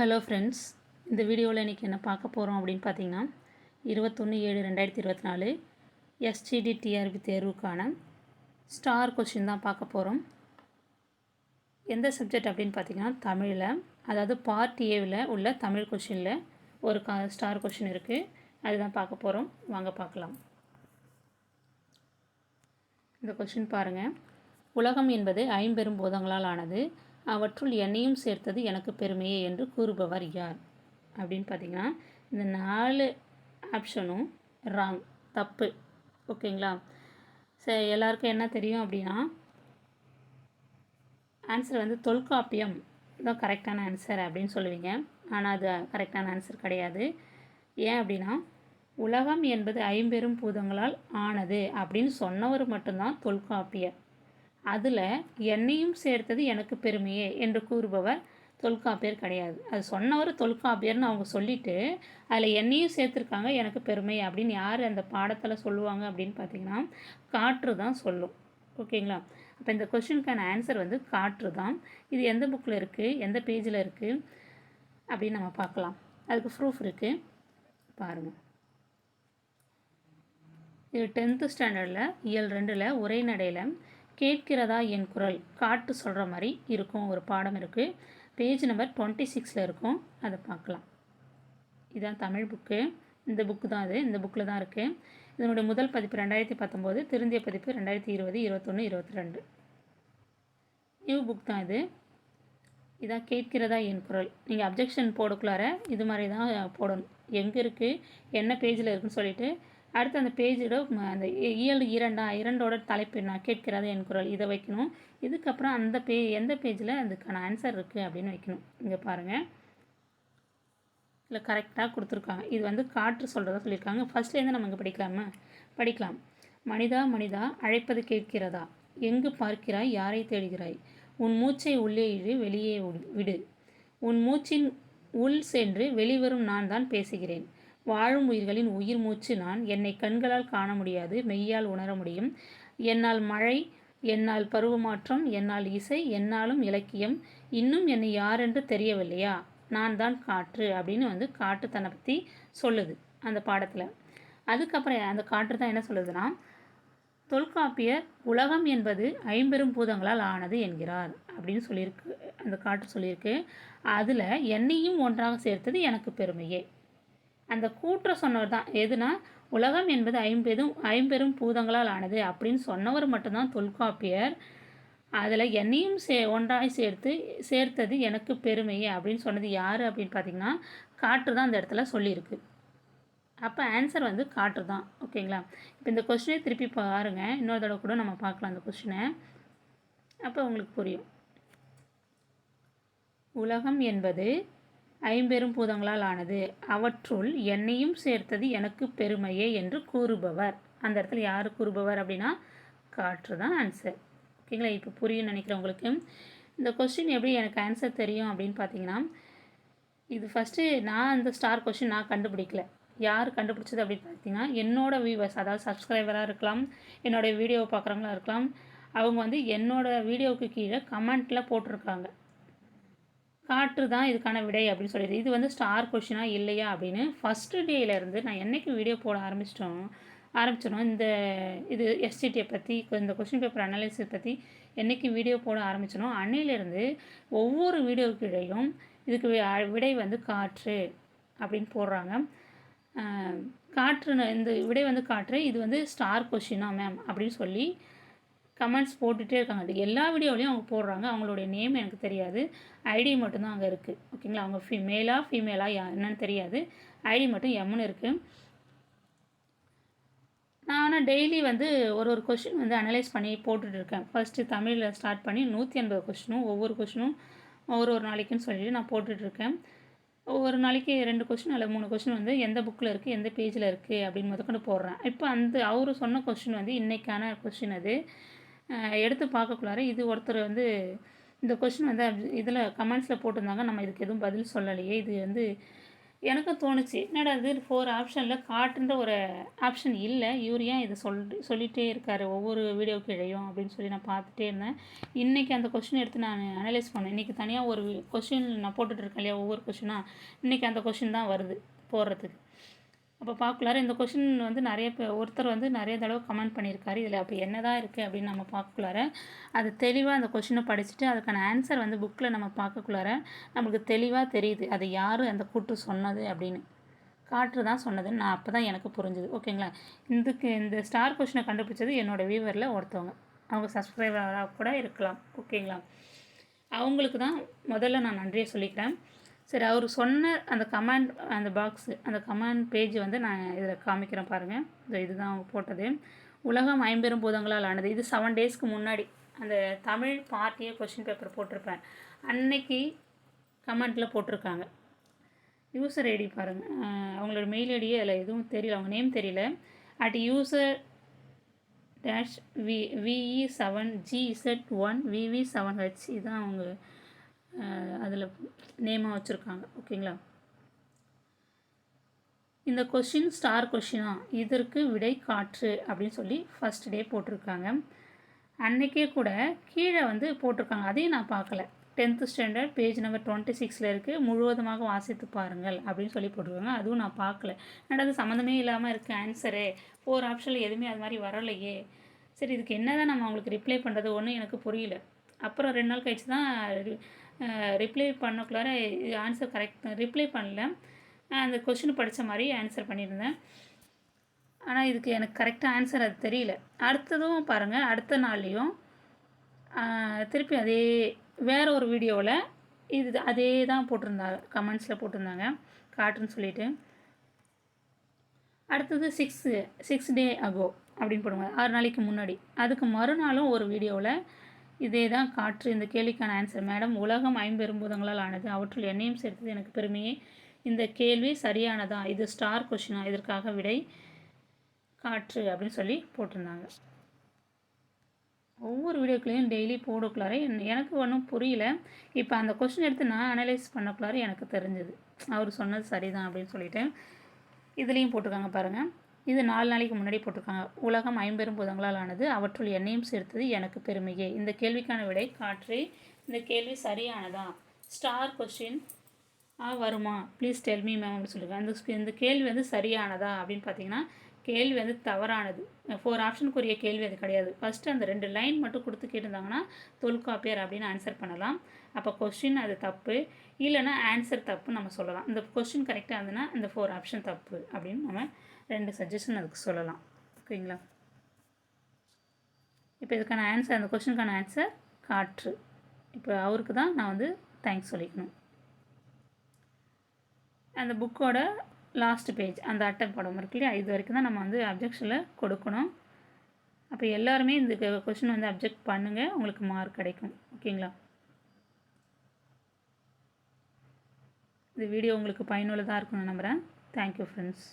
Hello friends இந்த வீடியோவில் இன்றைக்கி என்ன பார்க்க போகிறோம் அப்படின்னு பார்த்தீங்கன்னா இருபத்தொன்று ஏழு ரெண்டாயிரத்தி இருபத்தி நாலு எஸ்டிடி டிஆர்பி தேர்வுக்கான ஸ்டார் கொஷின் தான் பார்க்க போகிறோம் எந்த சப்ஜெக்ட் அப்படின்னு பார்த்தீங்கன்னா தமிழில் அதாவது பார்ட் ஏவில் உள்ள தமிழ் கொஷினில் ஒரு கா ஸ்டார் கொஷின் இருக்குது அதுதான் பார்க்க போகிறோம் வாங்க பார்க்கலாம். இந்த கொஷின் பாருங்கள் உலகம் என்பது ஐம்பெரும் பூதங்களால் ஆனது. அவற்றுள் என்னையும் சேர்த்தது எனக்கு பெருமையே என்று கூறுபவர் யார்? அப்படின்னு பார்த்தீங்கன்னா இந்த நாலு ஆப்ஷனும் ராங் தப்பு. ஓகேங்களா? சரி எல்லாருக்கும் என்ன தெரியும் அப்படின்னா ஆன்சர் வந்து தொல்காப்பியம். தான் கரெக்டான ஆன்சர் அப்படின்னு சொல்லுவீங்க. ஆனால் அது கரெக்டான ஆன்சர் கிடையாது. ஏன் அப்படின்னா உலகம் என்பது ஐம்பெரும் பூதங்களால் ஆனது அப்படின்னு சொன்னவர் மட்டும்தான் தொல்காப்பியர். அதில் என்னையும் சேர்த்தது எனக்கு பெருமையே என்று கூறுபவர் தொல்காப்பியர் கிடையாது. அது சொன்னவர் தொல்காப்பியர்னு அவங்க சொல்லிட்டு அதில் என்னையும் சேர்த்துருக்காங்க எனக்கு பெருமை அப்படின்னு யார் அந்த பாடத்தில் சொல்லுவாங்க அப்படின்னு பார்த்தீங்கன்னா காற்று தான் சொல்லும். ஓகேங்களா? அப்போ இந்த கொஷினுக்கான ஆன்சர் வந்து காற்று தான். இது எந்த புக்கில் இருக்குது எந்த பேஜில் இருக்குது அப்படின்னு நம்ம பார்க்கலாம் அதுக்கு ப்ரூஃப் இருக்குது பாருங்கள் இது டென்த்து ஸ்டாண்டர்டில் இயல் ரெண்டில் உரைநடையில் கேட்கிறதா என் குரல்? காட்டு சொல்கிற மாதிரி இருக்கும். ஒரு பாடம் இருக்குது பேஜ் நம்பர் டுவெண்ட்டி சிக்ஸில் இருக்கும். அதை பார்க்கலாம். இதுதான் தமிழ் புக்கு. இந்த புக்கு தான் அது இந்த புக்கில் தான் இருக்குது இதனுடைய முதல் பதிப்பு ரெண்டாயிரத்தி பத்தொம்போது திருந்திய பதிப்பு ரெண்டாயிரத்தி இருபது இருபத்தொன்று இருபத்தி ரெண்டு நியூ புக் தான் இது. இதான் கேட்கிறதா என் குரல். நீங்கள் அப்ஜெக்ஷன் போடக்குள்ளார இது மாதிரி தான் போடணும். எங்கே இருக்குது என்ன பேஜில் இருக்குன்னு சொல்லிவிட்டு அடுத்து அந்த பேஜோட அந்த இயல் இரண்டா இரண்டோட தலைப்பு நான் கேட்கிறது என் குரல் இதை வைக்கணும். இதுக்கப்புறம் அந்த பே எந்த பேஜில் அதுக்கான ஆன்சர் இருக்குது அப்படின்னு வைக்கணும். இங்கே பாருங்கள் இல்லை கரெக்டாக கொடுத்துருக்காங்க. இது வந்து காற்று சொல்கிறதா சொல்லியிருக்காங்க. ஃபஸ்ட்லேருந்து நம்ம இங்கே படிக்கலாமா? படிக்கலாம். மனிதா மனிதா அழைப்பது கேட்கிறதா? எங்கு பார்க்கிறாய் யாரை தேடுகிறாய்? உன் மூச்சை உள்ளே இழு வெளியே விடு. உன் மூச்சின் உள் சென்று வெளிவரும் நான் தான் பேசுகிறேன். வாழும் உயிர்களின் உயிர் மூச்சு நான் என்னை கண்களால் காண முடியாது மெய்யால் உணர முடியும். என்னால் மழை என்னால் பருவமாற்றம் என்னால் இசை என்னாலும் இலக்கியம். இன்னும் என்னை யாரென்று தெரியவில்லையா? நான் தான் காற்று அப்படின்னு வந்து காற்று தன்னை பற்றி சொல்லுது அந்த பாடத்தில். அதுக்கப்புறம் அந்த காற்று தான் என்ன சொல்லுதுன்னா தொல்காப்பியர் உலகம் என்பது ஐம்பெரும் பூதங்களால் ஆனது என்கிறார் அப்படின்னு சொல்லியிருக்கு அந்த காற்று சொல்லியிருக்கு. அதில் என்னையும் ஒன்றாக சேர்த்தது எனக்கு பெருமையே. அந்த கூற்ற சொன்னவர் தான். எதுனா உலகம் என்பது ஐம்பெரும் ஐம்பெரும் பூதங்களால் ஆனது அப்படின்னு சொன்னவர் மட்டும்தான் தொல்காப்பியர். அதில் என்னையும் சே ஒன்றாய் சேர்த்து சேர்த்தது எனக்கு பெருமையே அப்படின்னு சொன்னது யார் அப்படின்னு பார்த்தீங்கன்னா காற்று தான் அந்த இடத்துல சொல்லியிருக்கு. அப்போ ஆன்சர் வந்து காற்று தான். ஓகேங்களா இப்போ இந்த கொஸ்டினை திருப்பி பாருங்கள் இன்னொரு தடவை கூட நம்ம பார்க்கலாம் அந்த கொஸ்டினை அப்போ உங்களுக்கு புரியும். உலகம் என்பது ஐம்பெரும் பூதங்களால் ஆனது. அவற்றுள் என்னையும் சேர்த்தது எனக்கு பெருமையே என்று கூறுபவர். அந்த இடத்துல யார் கூறுபவர் அப்படின்னா காற்று தான் ஆன்சர் ஓகேங்களா இப்போ புரியும் நினைக்கிறேன் உங்களுக்கு. இந்த கொஸ்டின் எப்படி எனக்கு ஆன்சர் தெரியும் அப்படின்னு பார்த்தீங்கன்னா இது ஃபஸ்ட்டு நான் அந்த ஸ்டார் கொஸ்டின் நான் கண்டுபிடிக்கல. யார் கண்டுபிடிச்சது அப்படின்னு பார்த்தீங்கன்னா என்னோடய வியூவர்ஸ் அதாவது சப்ஸ்கிரைபராக இருக்கலாம் என்னோடய வீடியோ பார்க்குறவங்களா இருக்கலாம் அவங்க வந்து என்னோடய வீடியோவுக்கு கீழே கமெண்ட்டில் போட்டிருக்காங்க. காற்று தான் இதுக்கான விடை அப்படின்னு சொல்லிடுது இது வந்து ஸ்டார் கொஷினா இல்லையா அப்படின்னு ஃபஸ்ட்டு டேலேருந்து நான் என்றைக்கு வீடியோ போட ஆரம்பிச்சிட்டோம் ஆரம்பிச்சிடும் இந்த இது எஸ்டிடியை பற்றி இந்த கொஷின் பேப்பர் அனாலிசிஸ் பற்றி என்றைக்கு வீடியோ போட ஆரம்பிச்சிடும் அன்னையிலேருந்து ஒவ்வொரு வீடியோவுக்கு இடையும் இதுக்கு விடை வந்து காற்று அப்படின்னு போடுறாங்க. காற்று இந்த விடை வந்து காற்று இது வந்து ஸ்டார் கொஷினா மேம் அப்படின்னு சொல்லி கமெண்ட்ஸ் போட்டுகிட்டே இருக்காங்க. எல்லா வீடியோலையும் அவங்க போடுறாங்க. அவங்களுடைய நேம் எனக்கு தெரியாது. ஐடி மட்டும்தான் அங்கே இருக்குது ஓகேங்களா? அவங்க ஃபீ ஃபீமேலாக யா என்னன்னு தெரியாது. ஐடி மட்டும் எம்னு இருக்குது நான் ஆனால் டெய்லி வந்து ஒரு ஒரு கொஷின் வந்து அனலைஸ் பண்ணி போட்டுட்டு இருக்கேன். ஃபஸ்ட்டு தமிழில் ஸ்டார்ட் பண்ணி நூற்றி எண்பது கொஷினும் ஒவ்வொரு கொஷினும் ஒரு ஒரு நாளைக்குன்னு சொல்லிட்டு நான் போட்டுட்ருக்கேன் ஒவ்வொரு நாளைக்கு ரெண்டு கொஷின் அல்லது மூணு கொஷின் வந்து எந்த புக்கில் இருக்குது எந்த பேஜில் இருக்குது அப்படின்னு முதற்கொண்டு போடுறேன். இப்போ அந்த அவர் சொன்ன கொஷின் வந்து இன்றைக்கான கொஷின் அது. எடுத்து பார்க்கக்குள்ளார இது ஒருத்தர் வந்து இந்த கொஷின் வந்து இதில் கமெண்ட்ஸில் போட்டிருந்தாங்க. நம்ம இதுக்கு எதுவும் பதில் சொல்லலையே. இது வந்து எனக்கும் தோணுச்சு. என்னடா இது? ஃபோர் ஆப்ஷனில் காட்டுன்ற ஒரு ஆப்ஷன் இல்லை. இவர் ஏன் இதை சொல் சொல்லிகிட்டே இருக்கார்? ஒவ்வொரு வீடியோ கீழையும் அப்படின்னு சொல்லி நான் பார்த்துட்டே இருந்தேன். இன்றைக்கி அந்த கொஷின் எடுத்து நான் அனலைஸ் பண்ணேன். இன்றைக்கி தனியாக ஒரு கொஷின் நான் போட்டுட்ருக்கேன் இல்லையா? ஒவ்வொரு கொஷினாக இன்றைக்கி அந்த கொஷின் தான் வருது போடுறதுக்கு. அப்போ பார்க்கலாரு இந்த கொஷின் வந்து நிறைய பேர் ஒருத்தர் வந்து நிறைய தடவை கமெண்ட் பண்ணியிருக்காரு. இதில் அப்போ என்ன தான் இருக்குது அப்படின்னு நம்ம பார்க்கக்குள்ளார அது தெளிவாக அந்த கொஷினை படிச்சுட்டு அதுக்கான ஆன்சர் வந்து புக்கில் நம்ம பார்க்கக்குள்ளார நம்மளுக்கு தெளிவாக தெரியுது. அது யார் அந்த கூட்டு சொன்னது அப்படின்னு. காற்று தான் சொன்னதுன்னு நான் அப்போ தான் எனக்கு புரிஞ்சுது. ஓகேங்களா இதுக்கு இந்த ஸ்டார் கொஷினை கண்டுபிடிச்சது என்னோடய வியூவரில் ஒருத்தவங்க. அவங்க சப்ஸ்கிரைபராக கூட இருக்கலாம். ஓகேங்களா அவங்களுக்கு தான் முதல்ல நான் நன்றியை சொல்லிக்கிறேன். சரி அவர் சொன்ன அந்த கமாண்ட் அந்த பாக்ஸு அந்த கமாண்ட் பேஜ் வந்து நான் இதில் காமிக்கிறேன் பாருங்கள் இந்த இதுதான் அவங்க போட்டது. உலகம் ஐம்பெரும் பூதங்களால் ஆனது. இது செவன் டேஸ்க்கு முன்னாடி அந்த தமிழ் பார்ட்டியே கொஷின் பேப்பர் போட்டிருப்பேன் அன்னைக்கு கமெண்ட்டில் போட்டிருக்காங்க. யூசர் ஐடி பாருங்கள் அவங்களோட மெயில் ஐடியே அதில் எதுவும் தெரியல. அவங்க நேம் தெரியல. At user dash V V E seven G Z one V V seven H இதுதான் அவங்க அதில் நேமாக வச்சுருக்காங்க. ஓகேங்களா? இந்த கொஷின் ஸ்டார் கொஷினா இதற்கு விடை காற்று அப்படின்னு சொல்லி ஃபஸ்ட் டே போட்டிருக்காங்க. அன்றைக்கே கூட கீழே வந்து போட்டிருக்காங்க. அதையும் நான் பார்க்கல. Tenth standard page number twenty சிக்ஸில் இருக்குது முழுவதுமாக வாசித்து பாருங்கள் அப்படின்னு சொல்லி போட்டிருக்காங்க. அதுவும் நான் பார்க்கல. அது சம்மந்தமே இல்லாமல் இருக்குது ஆன்சரு ஃபோர் ஆப்ஷனில் எதுவுமே அது மாதிரி வரலையே. சரி இதுக்கு என்ன தான் நம்ம அவங்களுக்கு ரிப்ளை பண்ணுறது ஒன்றும் எனக்கு புரியல. அப்புறம் ரெண்டு நாள் கழிச்சு தான் ரிப்ளை பண்ணக்குள்ளார இது ஆன்சர் கரெக்ட் ரிப்ளை பண்ணல. அந்த கொஷின் படித்த மாதிரி ஆன்சர் பண்ணியிருந்தேன். ஆனால் இதுக்கு எனக்கு கரெக்டாக ஆன்சர் அது தெரியல. அடுத்ததும் பாருங்கள் அடுத்த நாள்லேயும் திருப்பி அதே வேறு ஒரு வீடியோவில் இது அதே தான் போட்டிருந்தாங்க கமெண்ட்ஸில் போட்டிருந்தாங்க காட்டுன்னு சொல்லிவிட்டு அடுத்தது சிக்ஸு சிக்ஸ் டே அகோ அப்படின்னு போடுவாங்க ஆறு நாளைக்கு முன்னாடி. அதுக்கு மறுநாளும் ஒரு வீடியோவில் இதே தான் காற்று. இந்த கேள்விக்கான ஆன்சர் மேடம் உலகம் ஐம்பெரும்பூதங்களால் ஆனது. அவற்றுள் என்னையும் சேர்த்தது எனக்கு பெருமையே. இந்த கேள்வி சரியானதா? இது ஸ்டார் கொஷினா இதற்காக விடை காற்று அப்படின்னு சொல்லி போட்டிருந்தாங்க. ஒவ்வொரு வீடியோக்களையும் டெய்லி போடக்குள்ளார எனக்கு ஒன்றும் புரியல. இப்போ அந்த கொஷின் எடுத்து நான் அனலைஸ் பண்ணக்குள்ளார எனக்கு தெரிஞ்சது. அவர் சொன்னது சரிதான் அப்படின்னு சொல்லிட்டு. இதுலேயும் போட்டிருக்காங்க பாருங்கள் இது நாலு நாளைக்கு முன்னாடி போட்டிருக்காங்க. உலகம் ஐம்பெரும் பூதங்களால் ஆனது. அவற்றுள் என்னையும் சேர்த்தது எனக்கு பெருமையே. இந்த கேள்விக்கான விடை காற்று இந்த கேள்வி சரியானதா? ஸ்டார் கொஸ்டின் ஆ வருமா? ப்ளீஸ் டெல் மீ மேம் அப்படின்னு சொல்லுங்கள் அந்த இந்த கேள்வி வந்து சரியானதா அப்படின்னு பார்த்தீங்கன்னா கேள்வி வந்து தவறானது. ஃபோர் ஆப்ஷனுக்குரிய கேள்வி அது கிடையாது. ஃபஸ்ட்டு அந்த ரெண்டு லைன் மட்டும் கொடுத்து கேட்டிருந்தாங்கன்னா தொல்காப்பியர் அப்படின்னு ஆன்சர் பண்ணலாம். அப்போ கொஸ்டின் அது தப்பு. இல்லைன்னா ஆன்சர் தப்பு நம்ம சொல்லலாம். இந்த கொஸ்டின் கரெக்டாக இருந்ததுன்னா இந்த ஃபோர் ஆப்ஷன் தப்பு அப்படின்னு நம்ம ரெண்டு சஜஷன் அதுக்கு சொல்லலாம். ஓகேங்களா? இப்போ இதுக்கான ஆன்சர் அந்த கொஷனுக்கான ஆன்சர் காற்று. இப்போ அவருக்கு தான் நான் வந்து தேங்க்ஸ் சொல்லிக்கணும். அந்த புக்கோட லாஸ்ட் பேஜ் அந்த அட்டன் படம் இருக்கு இல்லையா? இது வரைக்கும் தான் நம்ம வந்து அப்ஜெக்ஷனில் கொடுக்கணும். அப்போ எல்லாருமே இந்த கொஷின் வந்து அப்ஜெக்ட் பண்ணுங்கள் உங்களுக்கு மார்க் கிடைக்கும். ஓகேங்களா? இந்த வீடியோ உங்களுக்கு பயனுள்ளதாக இருக்கும்னு நம்புகிறேன் தேங்க்யூ ஃப்ரெண்ட்ஸ்